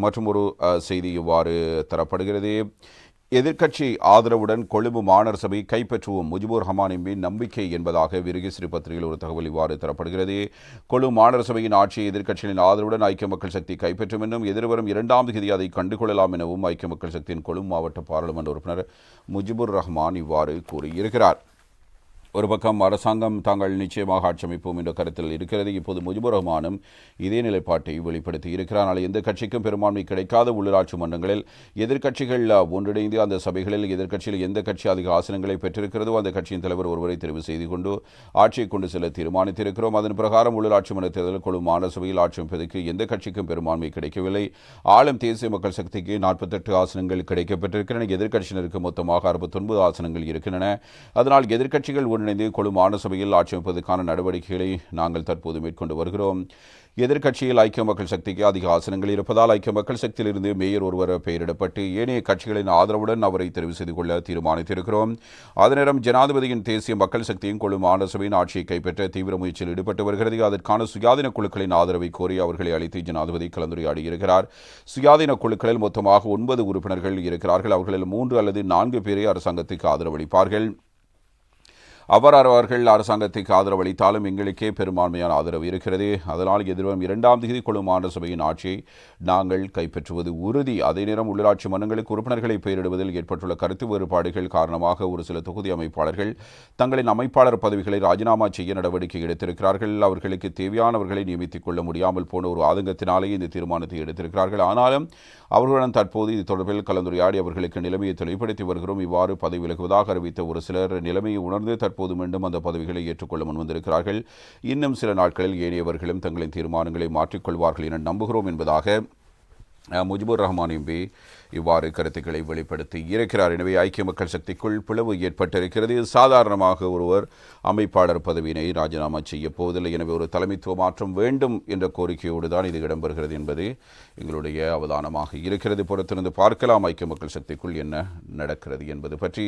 மற்றும் ஒரு செய்தி இவ்வாறு தரப்படுகிறது. எதிர்க்கட்சி ஆதரவுடன் கொழும்பு மாநகர சபை கைப்பற்றுவோம். முஜிபுர் ஹமானின் மீன் நம்பிக்கை என்பதாக விருகிஸ்ரீ பத்திரிகையில் ஒரு தகவல் இவ்வாறு தரப்படுகிறது. கொழும்பு மாநகர சபையின் ஆட்சியை எதிர்க்கட்சிகளின் ஆதரவுடன் ஐக்கிய மக்கள் சக்தி கைப்பற்றும் என்றும் எதிர்வரும் இரண்டாம் தேதி அதை கண்டுகொள்ளலாம் எனவும் ஐக்கிய மக்கள் சக்தியின் கொழும்பு மாவட்ட பாராளுமன்ற உறுப்பினர் முஜிபுர் ரஹ்மான் இவ்வாறு கூறியிருக்கிறார். ஒரு பக்கம் அரசாங்கம் தாங்கள் நிச்சயமாக ஆட்சி அமைப்போம் என்ற கருத்தில் இருக்கிறது. இப்போது முஜிபுர் ரஹ்மானும் இதே நிலைப்பாட்டை வெளிப்படுத்தி இருக்கிறார். ஆனால் எந்த கட்சிக்கும் பெரும்பான்மை கிடைக்காத உள்ளாட்சி மன்றங்களில் எதிர்க்கட்சிகள் ஒன்றிணைந்து அந்த சபைகளில் எதிர்க்கட்சியில் எந்த கட்சி அதிக ஆசனங்களை பெற்றிருக்கிறதோ அந்த கட்சியின் தலைவர் ஒருவரை தெரிவு செய்து கொண்டு ஆட்சியை கொண்டு செல்ல தீர்மானித்திருக்கிறோம். அதன் பிரகாரம் உள்ளாட்சி மன்ற தேர்தல் குழு மாநிலசபையில் ஆட்சி அமைப்பதற்கு எந்த கட்சிக்கும் பெரும்பான்மை கிடைக்கவில்லை. ஆளும் தேசிய மக்கள் சக்திக்கு நாற்பத்தெட்டு ஆசனங்கள் கிடைக்கப்பட்டிருக்கின்றன. எதிர்க்கட்சியினருக்கு மொத்தமாக அறுபத்தொன்பது ஆசனங்கள் இருக்கின்றன. அதனால் எதிர்க்கட்சிகள் ஒன்றிணைந்து கொழும்பு மாநில ஆட்சி அமைப்பதற்கான நடவடிக்கைகளை நாங்கள் தற்போது மேற்கொண்டு வருகிறோம். எதிர்க்கட்சியில் ஐக்கிய மக்கள் சக்திக்கு அதிக ஆசனங்கள் இருப்பதால் ஐக்கிய மக்கள் சக்தியிலிருந்து மேயர் ஒருவர் பெயரிடப்பட்டு ஏனைய கட்சிகளின் ஆதரவுடன் அவரை தெரிவு செய்து கொள்ள தீர்மானித்திருக்கிறோம். அதே நேரம் ஜனாதிபதியின் தேசிய மக்கள் சக்தியும் கொழும்பு மாநில சபையின் ஆட்சியை கைப்பற்ற தீவிர முயற்சியில் ஈடுபட்டு வருகிறது. அதற்கான சுயாதீன குழுக்களின் ஆதரவை கோரி அவர்களை அழைத்து ஜனாதிபதி கலந்துரையாடியிருக்கிறார். சுயாதீன குழுக்களில் மொத்தமாக ஒன்பது உறுப்பினர்கள் இருக்கிறார்கள். அவர்களில் மூன்று அல்லது நான்கு பேரே அரசாங்கத்துக்கு ஆதரவளிப்பார்கள். அவர் அவர்கள் அரசாங்கத்துக்கு ஆதரவு அளித்தாலும் எங்களுக்கே பெரும்பான்மையான ஆதரவு இருக்கிறது. அதனால் எதிர்வரும் இரண்டாம் தேதி குழு சபையின் ஆட்சியை நாங்கள் கைப்பற்றுவது உறுதி. அதே நேரம் உள்ளாட்சி மன்றங்களுக்கு உறுப்பினர்களை பெயரிடுவதில் ஏற்பட்டுள்ள கருத்து வேறுபாடுகள் காரணமாக ஒரு சில தொகுதி அமைப்பாளர்கள் தங்களின் அமைப்பாளர் பதவிகளை ராஜினாமா செய்ய நடவடிக்கை எடுத்திருக்கிறார்கள். அவர்களுக்கு தேவையானவர்களை நியமித்துக் கொள்ள முடியாமல் போன ஒரு ஆதங்கத்தினாலேயே இந்த தீர்மானத்தை எடுத்திருக்கிறார்கள். ஆனாலும் அவர்களுடன் தற்போது இது தொடர்பில் கலந்துரையாடி அவர்களுக்கு நிலைமையை தெளிவுபடுத்தி வருகிறோம். இவ்வாறு பதவி விலகுவதாக அறிவித்த ஒரு சிலர் நிலைமையை உணர்ந்து தற்போது மீண்டும் அந்த பதவிகளை ஏற்றுக்கொள்ள முன்வந்திருக்கிறார்கள். இன்னும் சில நாட்களில் ஏனையவர்களும் தங்களின் தீர்மானங்களை மாற்றிக்கொள்வார்கள் என நம்புகிறோம் என்பதாக முஜிபுர் ரஹ்மான் எம்பி இவ்வாறு கருத்துக்களை வெளிப்படுத்தி இருக்கிறார். எனவே ஐக்கிய மக்கள் சக்திக்குள் பிளவு ஏற்பட்டிருக்கிறது. சாதாரணமாக ஒருவர் அமைப்பாளர் பதவியினை ராஜினாமா செய்ய போவதில்லை. எனவே ஒரு தலைமைத்துவ மாற்றம் வேண்டும் என்ற கோரிக்கையோடு தான் இது இடம்பெறுகிறது என்பது எங்களுடைய அவதானமாக இருக்கிறது. பொறுத்திருந்து பார்க்கலாம் ஐக்கிய மக்கள் சக்திக்குள் என்ன நடக்கிறது என்பது பற்றி.